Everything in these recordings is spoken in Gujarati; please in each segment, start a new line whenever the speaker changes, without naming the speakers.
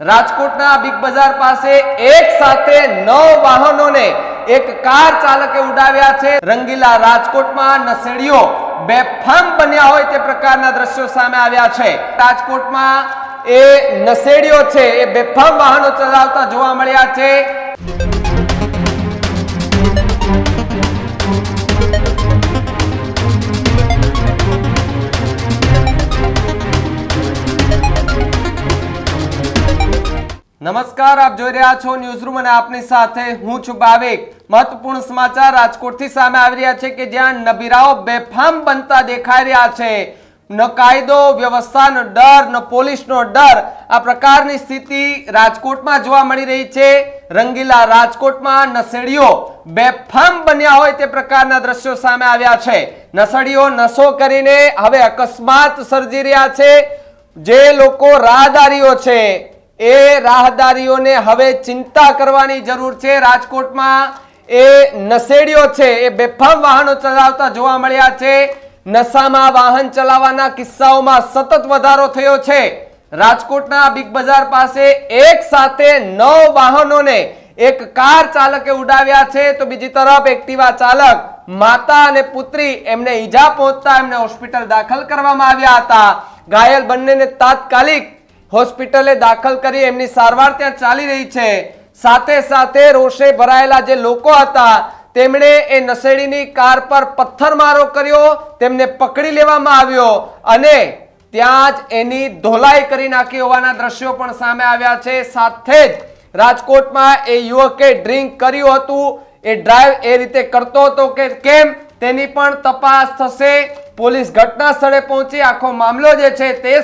રાજકોટના બિગ બજાર પાસે એક સાથે નવ વાહનોને એક કાર ચાલકે ઉડાવ્યા છે. રંગીલા રાજકોટમાં નસેડીઓ બેફામ બન્યા હોય તે પ્રકારના દ્રશ્યો સામે આવ્યા છે. રાજકોટમાં એ નસેડીઓ છે, એ બેફામ વાહનો ચલાવતા જોવા મળ્યા છે. નમસ્કાર, આપ જોઈ રહ્યા છો ન્યૂઝરૂમ અને આપની સાથે હું છું ભાવિક. મહત્વપૂર્ણ સમાચાર રાજકોટથી સામે આવી રહ્યા છે કે જ્યાં નબીરાઓ બેફામ બનતા દેખાઈ રહ્યા છે. ન કાયદો, વ્યવસ્થાનો ડર, ન પોલીસનો ડર, આ પ્રકારની સ્થિતિ રાજકોટમાં જોવા મળી રહી છે. રંગીલા રાજકોટમાં નસેડીઓ બેફામ બન્યા હોય તે પ્રકારના દ્રશ્યો સામે આવ્યા છે. નસેડીઓ નશો કરીને હવે અકસ્માત સર્જી રહ્યા છે. જે લોકો રાહદારીઓ છે. એ રાહદારીઓને હવે ચિંતા કરવાની જરૂર છે. રાજકોટમાં એ નશેડીઓ છે, એ બેફામ વાહનો ચલાવતા જોવા મળ્યા છે. નશામાં વાહન ચલાવવાના કિસ્સાઓમાં સતત વધારો થયો છે. રાજકોટના બિગ બજાર પાસે એક સાથે નવ વાહનોને એક કાર ચાલકે ઉડાવ્યા છે. તો બીજી તરફ એક્ટિવા ચાલક માતા અને પુત્રી એમને ઈજા પહોંચતા એમને હોસ્પિટલ દાખલ કરવામાં આવ્યા હતા. ઘાયલ બંનેને તાત્કાલિક હોસ્પિટલે દાખલ કરી એમની સારવાર ત્યાં ચાલી રહી છે. સાથે સાથે રોષે ભરાયેલા જે લોકો હતા, તેમણે એ નશેડીની કાર પર પથ્થરમારો કર્યો, તેમને પકડી લેવામાં આવ્યો અને ત્યાં જ એની ધોલાઈ કરી નાખી હોવાના દ્રશ્યો પણ સામે આવ્યા છે. સાથે જ રાજકોટમાં એ યુવકે ડ્રિંક કર્યું હતું. એ ડ્રાઈવ એ રીતે કરતો હતો કે કેમ? તેની પણ તપાસ થશે. પોલીસ ઘટના સ્થળે પહોંચી આખો મામલો જે છે તે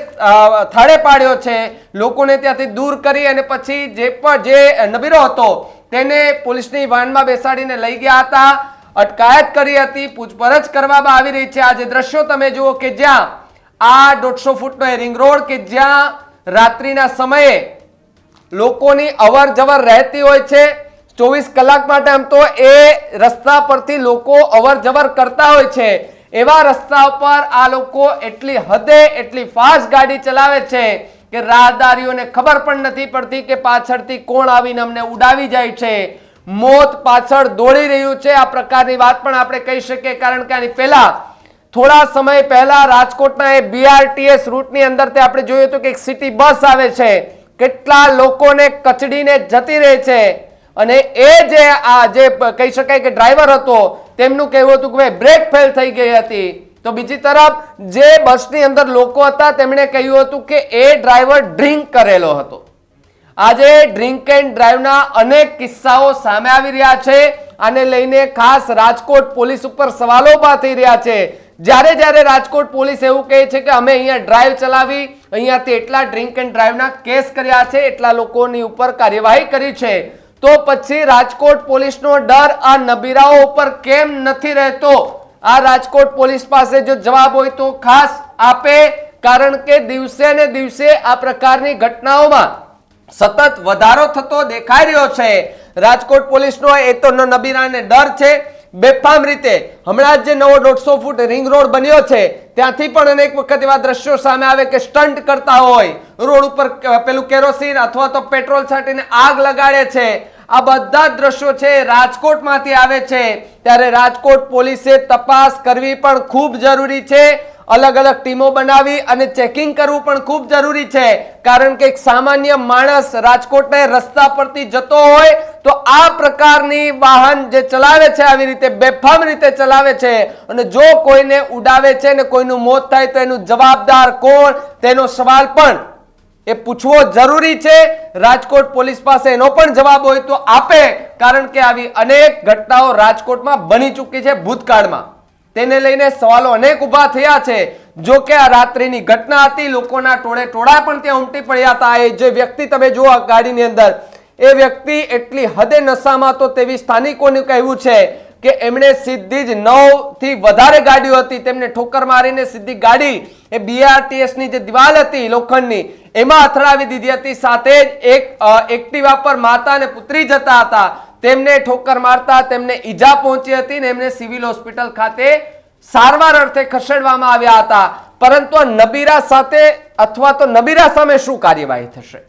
થાળે પાડ્યો છે. લોકોને ત્યાંથી દૂર કરી અને પછી જે પણ જે નબીરો હતો તેને પોલીસની વાનમાં બેસાડીને લઈ ગયા હતા. અટકાયત કરી હતી, પૂછપરછ કરવામાં આવી રહી છે. આ જે દ્રશ્યો તમે જુઓ કે જ્યાં આ દોઢસો ફૂટનો એ રિંગ રોડ કે જ્યાં રાત્રિના સમયે લોકોની અવર જવર રહેતી હોય છે. ચોવીસ કલાક માટે આમ તો એ રસ્તા પરથી લોકો અવર જવર કરતા હોય છે. એવા રસ્તા ઉપર આ લોકો એટલી હદે, એટલી ફાસ્ટ ગાડી ચલાવે છે કે રાહદારીઓને ખબર પણ નથી પડતી કે પાછળથી કોણ આવીને અમને ઉડાવી જાય છે. મોત પાછળ દોડી રહ્યું છે. આ પ્રકારની વાત પણ આપણે કહી શકીએ, કારણ કે આની પહેલા, થોડા સમય પહેલા રાજકોટના એ બીઆરટીએસ રૂટની અંદર તે આપણે જોયું હતું કે એક સિટી બસ આવે છે. કેટલા લોકોને કચડીને જતી રહે છે. અને એ જે આ જે કહી શકાય કે ડ્રાઈવર હતો તેમનું કહેવું હતું કે ભાઈ બ્રેક ફેલ થઈ ગઈ હતી. તો બીજી તરફ, જે બસની અંદર લોકો હતા, તેમણે કહ્યું હતું કે એ ડ્રાઈવર ડ્રિંક કરેલો હતો. આજે ડ્રિંક એન્ડ ડ્રાઈવના અનેક કિસ્સાઓ સામે આવી રહ્યા છે આને લઈને ખાસ રાજકોટ પોલીસ ઉપર સવાલો ઊભા થઈ રહ્યા છે. જ્યારે જ્યારે રાજકોટ પોલીસ એવું કહે છે કે અમે અહીંયા ડ્રાઈવ ચલાવી, અહીંયાથી એટલા ડ્રિંક એન્ડ ડ્રાઈવના કેસ કર્યા છે, એટલા લોકોની ઉપર કાર્યવાહી કરી છે. તો પછી રાજકોટ પોલીસનો ડર આ નબીરાઓ ઉપર કેમ નથી રહેતો? આ રાજકોટ પોલીસ પાસે જો જવાબ હોય તો ખાસ આપે, કારણ કે દિવસે ને દિવસે આ પ્રકારની ઘટનાઓમાં સતત વધારો થતો દેખાઈ રહ્યો છે. રાજકોટ પોલીસનો એ તો નબીરાને ડર છે બેફામ રીતે. હમણાં જ જે નવો દોઢસો ફૂટ રિંગ રોડ બન્યો છે, ત્યાંથી પણ અનેક વખત એવા દ્રશ્યો સામે આવે કે સ્ટન્ટ કરતા હોય. રોડ ઉપર પેલું કેરોસીન અથવા તો પેટ્રોલ છાંટીને આગ લગાડે છે. આ બધા દ્રશ્યો છે, રાજકોટમાંથી આવે છે. ત્યારે રાજકોટ પોલીસે તપાસ કરવી પણ ખૂબ જરૂરી છે. અલગ અલગ ટીમો બનાવી અને ચેકિંગ કરવું પણ ખૂબ જરૂરી છે. કારણ કે એક સામાન્ય માણસ રાજકોટના રસ્તા પરથી જતો હોય તો આ પ્રકારની વાહન જે ચલાવે છે આવી રીતે બેફામ રીતે ચલાવે છે. અને જો કોઈને ઉડાવે છે ને કોઈનું મોત થાય તો એનું જવાબદાર કોણ? તેનો સવાલ પણ એ પૂછવો જરૂરી છે. રાજકોટ પોલીસ પાસે એનો પણ જવાબ હોય તો આપે. કારણ કે આવી અનેક ઘટનાઓ રાજકોટમાં બની ચૂકી છે ભૂતકાળમાં. તેને લઈને સવાલો અનેક ઊભા થયા છે. જો કે આ રાત્રિની ઘટના હતી, લોકોના ટોળે ટોળા પણ ત્યાં ઉમટી પડ્યા હતા. એ જે વ્યક્તિ તમે જુઓ ગાડીની અંદર, એ વ્યક્તિ એટલી હદે નશામાં તો તેવી સ્થાનિકોનું કહેવું છે કે એમણે સીધી જ નવથી વધારે ગાડીઓ હતી. તેમને ઠોકર મારીને સીધી ગાડી, એ બીઆરટીએસની જે દિવાલ હતી લોખંડની, એમાં અથડાવી દીધી હતી. સાથે જ એક એક્ટિવા પર માતા અને પુત્રી જતા હતા. તેમને ઠોકર મારતા, તેમને ઈજા પહોંચી હતી ને એમને સિવિલ હોસ્પિટલ ખાતે સારવાર અર્થે ખસેડવામાં આવ્યા હતા. પરંતુ નબીરા સાથે અથવા તો નબીરા સામે શું કાર્યવાહી થશે?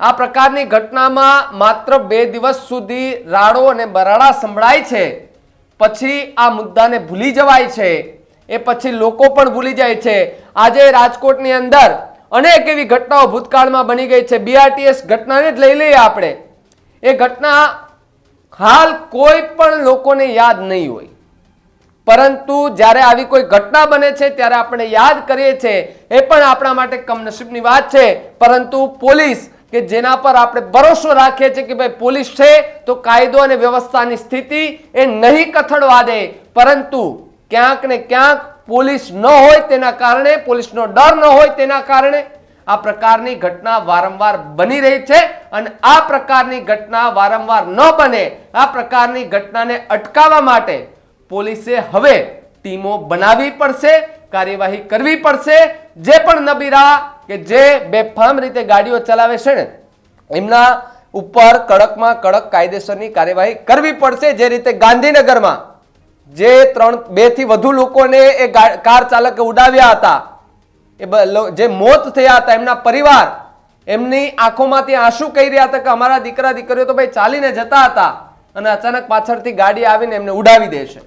આ પ્રકારની ઘટનામાં માત્ર બે દિવસ સુધી રાડો અને બરાડા સંભળાય છે. પછી આ મુદ્દાને ભૂલી જવાય છે. એ પછી લોકો પણ ભૂલી જાય છે. આજે રાજકોટની અંદર અનેક એવી ઘટનાઓ ભૂતકાળમાં બની ગઈ છે. બીઆરટીએસ ઘટનાને જ લઈ લઈએ આપણે. એ ઘટના હાલ કોઈ પણ લોકોને યાદ નહીં હોય. પરંતુ જ્યારે આવી કોઈ ઘટના બને છે, ત્યારે આપણે યાદ કરીએ છીએ, એ પણ આપણા માટે કમનસીબની વાત છે. પરંતુ પોલીસ કે જેના પર આપણે ભરોસો રાખીએ છીએ કે ભાઈ પોલીસ છે, તો કાયદો અને વ્યવસ્થાની સ્થિતિ એ નહીં કથળવા દે. પરંતુ ક્યાંક ને ક્યાંક પોલીસ ન હોય તેના કારણે, પોલીસનો ડર ન હોય તેના કારણે આ પ્રકારની ઘટના વારંવાર બની રહી છે અને આ પ્રકારની ઘટના વારંવાર ન બને, આ પ્રકારની ઘટનાને અટકાવવા માટે પોલીસે હવે ટીમો બનાવવી પડશે, કાર્યવાહી કરવી પડશે. જે પણ નબીરા કે જે બેફામ રીતે ગાડીઓ ચલાવે છે ને, એમના ઉપર કડકમાં કડક કાયદેસરની કાર્યવાહી કરવી પડશે. જે રીતે ગાંધીનગરમાં જે ત્રણ, બેથી વધુ લોકોને એ કાર ચાલકે ઉડાવ્યા હતા એ જે મોત થયા હતા એમના પરિવાર, એમની આંખોમાંથી આંસુ કહી રહ્યા હતા કે અમારા દીકરા, દીકરીઓ તો ભાઈ ચાલીને જતા હતા અને અચાનક પાછળથી ગાડી આવીને એમને ઉડાવી દે છે.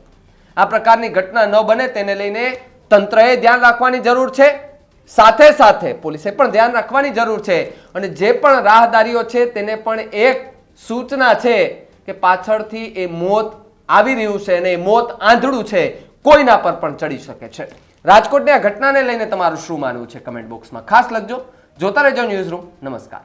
આ પ્રકારની ઘટના ન બને તેને લઈને તંત્રએ ધ્યાન રાખવાની જરૂર છે. સાથે સાથે પોલીસે પણ ધ્યાન રાખવાની જરૂર છે. અને જે પણ રાહદારીઓ છે તેને પણ એક સૂચના છે કે પાછળથી એ મોત આવી રહ્યું છે અને એ મોત આંધળું છે. કોઈના પર પણ ચડી શકે છે. રાજકોટની આ ઘટનાને લઈને તમારું શું માનવું છે કમેન્ટ બોક્સમાં ખાસ લખજો. જોતા રહેજો ન્યૂઝ રૂમ. નમસ્કાર.